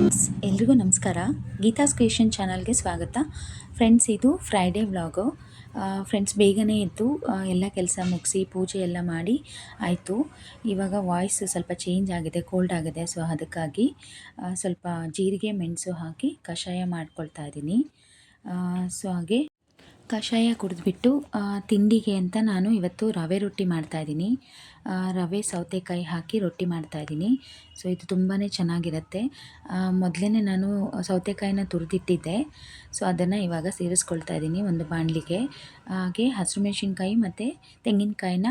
ನಮಸ್ಕಾರ. ಗೀತಾಸ್ ಕ್ರಿಯೇಷನ್ ಚಾನಲ್ಗೆ ಸ್ವಾಗತ. ಫ್ರೆಂಡ್ಸ್ ಇದು ಫ್ರೈಡೇ ವ್ಲಾಗು. ಫ್ರೆಂಡ್ಸ್ ಬೇಗನೆ ಎದ್ದು ಆ, ಎಲ್ಲ ಕೆಲಸ ಮುಗಿಸಿ ಪೂಜೆ ಎಲ್ಲ ಮಾಡಿ ಆಯಿತು. ಇವಾಗ ವಾಯ್ಸ್ ಸ್ವಲ್ಪ ಚೇಂಜ್ ಆಗಿದೆ ಕೋಲ್ಡ್ ಆಗಿದೆ ಸೊ ಅದಕ್ಕಾಗಿ ಸ್ವಲ್ಪ ಜೀರಿಗೆ ಮೆಣಸು ಹಾಕಿ ಕಷಾಯ ಮಾಡ್ಕೊಳ್ತಾ ಇದ್ದೀನಿ. ಸೊ ಹಾಗೆ ಕಷಾಯ ಕುಡಿದ್ಬಿಟ್ಟು ತಿಂಡಿಗೆ ಅಂತ ನಾನು ಇವತ್ತು ರವೆ ರೊಟ್ಟಿ ಮಾಡ್ತಾಯಿದ್ದೀನಿ ರವೆ ಸೌತೆಕಾಯಿ ಹಾಕಿ ರೊಟ್ಟಿ ಮಾಡ್ತಾಯಿದ್ದೀನಿ ಸೊ, ಇದು ತುಂಬಾ ಚೆನ್ನಾಗಿರುತ್ತೆ. ಮೊದಲೇ ನಾನು ಸೌತೆಕಾಯಿನ ತುರಿದಿಟ್ಟಿದ್ದೆ. ಸೊ, ಅದನ್ನು ಇವಾಗ ಸೇರಿಸ್ಕೊಳ್ತಾ ಇದ್ದೀನಿ ಒಂದು ಬಾಣಲಿಗೆ. ಹಾಗೆ ಹಸಿರು ಮೆಣಸಿನ್ಕಾಯಿ ಮತ್ತು ತೆಂಗಿನಕಾಯಿನ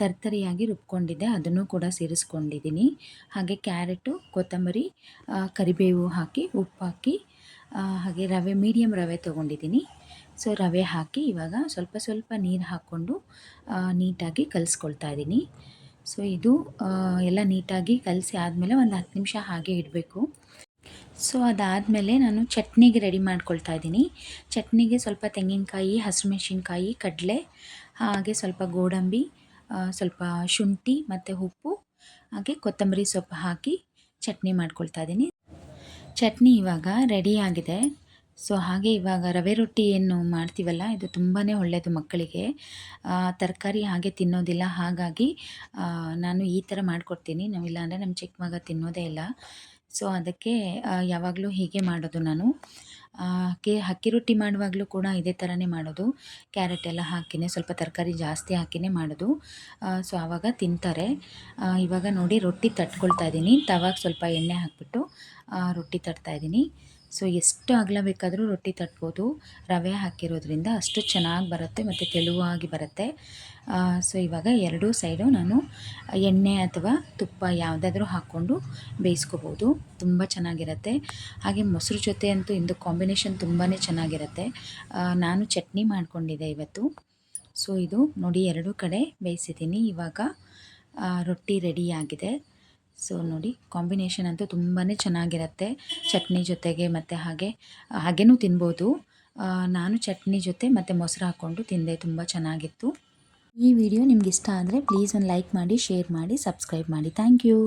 ತರತರಿಯಾಗಿ ತರ್ತರಿಯಾಗಿ ರುಬ್ಕೊಂಡಿದ್ದೆ. ಅದನ್ನು ಕೂಡ ಸೇರಿಸ್ಕೊಂಡಿದ್ದೀನಿ. ಹಾಗೆ ಕ್ಯಾರೆಟು, ಕೊತ್ತಂಬರಿ ಕರಿಬೇವು ಹಾಕಿ ಉಪ್ಪು ಹಾಕಿ ಹಾಗೆ ರವೆ ಮೀಡಿಯಮ್ ರವೆ ತೊಗೊಂಡಿದ್ದೀನಿ. ಸೊ ರವೆ ಹಾಕಿ ಇವಾಗ ಸ್ವಲ್ಪ ಸ್ವಲ್ಪ ನೀರು ಹಾಕ್ಕೊಂಡು ನೀಟಾಗಿ ಕಲಿಸ್ಕೊಳ್ತಾ ಇದ್ದೀನಿ ಸೊ ಇದು ಎಲ್ಲ ನೀಟಾಗಿ ಕಲಸಿ ಆದಮೇಲೆ ಒಂದು ಹತ್ತು ನಿಮಿಷ ಹಾಗೆ ಇಡಬೇಕು. ಸೊ ಅದಾದಮೇಲೆ ನಾನು ಚಟ್ನಿಗೆ ರೆಡಿ ಮಾಡ್ಕೊಳ್ತಾ ಇದ್ದೀನಿ ಚಟ್ನಿಗೆ ಸ್ವಲ್ಪ ತೆಂಗಿನಕಾಯಿ ಹಸಿರು ಮೆಣಸಿನ್ಕಾಯಿ ಕಡಲೆ, ಹಾಗೆ ಸ್ವಲ್ಪ ಗೋಡಂಬಿ ಸ್ವಲ್ಪ ಶುಂಠಿ ಮತ್ತು ಉಪ್ಪು, ಹಾಗೆ ಕೊತ್ತಂಬರಿ ಸೊಪ್ಪು ಹಾಕಿ ಚಟ್ನಿ ಮಾಡ್ಕೊಳ್ತಾ ಇದ್ದೀನಿ ಚಟ್ನಿ ಇವಾಗ ರೆಡಿ ಆಗಿದೆ. ಸೊ ಹಾಗೆ ಇವಾಗ ರವೆ ರೊಟ್ಟಿ ಏನು ಮಾಡ್ತೀವಲ್ಲ, ಇದು ತುಂಬಾ ಒಳ್ಳೆಯದು ಮಕ್ಕಳಿಗೆ. ತರಕಾರಿ ಹಾಗೆ ತಿನ್ನೋದಿಲ್ಲ, ಹಾಗಾಗಿ ನಾನು ಈ ಥರ ಮಾಡಿಕೊಡ್ತೀನಿ. ನಾವಿಲ್ಲ ಅಂದರೆ ನಮ್ಮ ಚಿಕ್ಕ ಮಗ ತಿನ್ನೋದೇ ಇಲ್ಲ. ಸೊ ಅದಕ್ಕೆ ಯಾವಾಗಲೂ ಹೀಗೆ ಮಾಡೋದು ನಾನು. ಅಕ್ಕಿ ಅಕ್ಕಿ ರೊಟ್ಟಿ ಮಾಡುವಾಗಲೂ ಕೂಡ ಇದೇ ಥರನೇ ಮಾಡೋದು. ಕ್ಯಾರೆಟ್ ಎಲ್ಲ ಹಾಕಿನೇ, ಸ್ವಲ್ಪ ತರಕಾರಿ ಜಾಸ್ತಿ ಹಾಕಿನೇ ಮಾಡೋದು. ಸೊ ಆವಾಗ ತಿಂತಾರೆ. ಇವಾಗ ನೋಡಿ ರೊಟ್ಟಿ ತಟ್ಕೊಳ್ತಾ ಇದ್ದೀನಿ. ತವಾಗ ಸ್ವಲ್ಪ ಎಣ್ಣೆ ಹಾಕ್ಬಿಟ್ಟು ರೊಟ್ಟಿ ತಟ್ತಾ ಇದ್ದೀನಿ. ಸೊ ಎಷ್ಟು ಅಗಲ ಬೇಕಾದರೂ ರೊಟ್ಟಿ ತಟ್ಬೋದು. ರವೆ ಹಾಕಿರೋದ್ರಿಂದ ಅಷ್ಟು ಚೆನ್ನಾಗಿ ಬರುತ್ತೆ ಮತ್ತು ತೆಳುವಾಗಿ ಬರುತ್ತೆ. ಸೊ ಇವಾಗ ಎರಡೂ ಸೈಡು ನಾನು ಎಣ್ಣೆ ಅಥವಾ ತುಪ್ಪ ಯಾವುದಾದ್ರೂ ಹಾಕ್ಕೊಂಡು ಬೇಯಿಸ್ಕೋಬೋದು. ತುಂಬ ಚೆನ್ನಾಗಿರುತ್ತೆ. ಹಾಗೆ ಮೊಸರು ಜೊತೆ ಅಂತೂ ಇಂದು ಕಾಂಬಿನೇಷನ್ ತುಂಬಾ ಚೆನ್ನಾಗಿರುತ್ತೆ. ನಾನು ಚಟ್ನಿ ಮಾಡಿಕೊಂಡಿದ್ದೆ ಇವತ್ತು. ಸೊ ಇದು ನೋಡಿ ಎರಡೂ ಕಡೆ ಬೇಯಿಸಿದ್ದೀನಿ. ಇವಾಗ ರೊಟ್ಟಿ ರೆಡಿಯಾಗಿದೆ ಸೊ ನೋಡಿ, ಕಾಂಬಿನೇಷನ್ ಅಂತೂ ತುಂಬಾ ಚೆನ್ನಾಗಿರುತ್ತೆ. ಚಟ್ನಿ ಜೊತೆಗೆ ಮತ್ತು ಹಾಗೆ, ಹಾಗೇನೂ ತಿನ್ಬೋದು. ನಾನು ಚಟ್ನಿ ಜೊತೆ ಮತ್ತು ಮೊಸರು ಹಾಕ್ಕೊಂಡು ತಿಂದೆ, ತುಂಬ ಚೆನ್ನಾಗಿತ್ತು. ಈ ವಿಡಿಯೋ ನಿಮ್ಗೆ ಇಷ್ಟ ಆದರೆ ಪ್ಲೀಸ್ ಒಂದು ಲೈಕ್ ಮಾಡಿ ಶೇರ್ ಮಾಡಿ ಸಬ್ಸ್ಕ್ರೈಬ್ ಮಾಡಿ. Thank you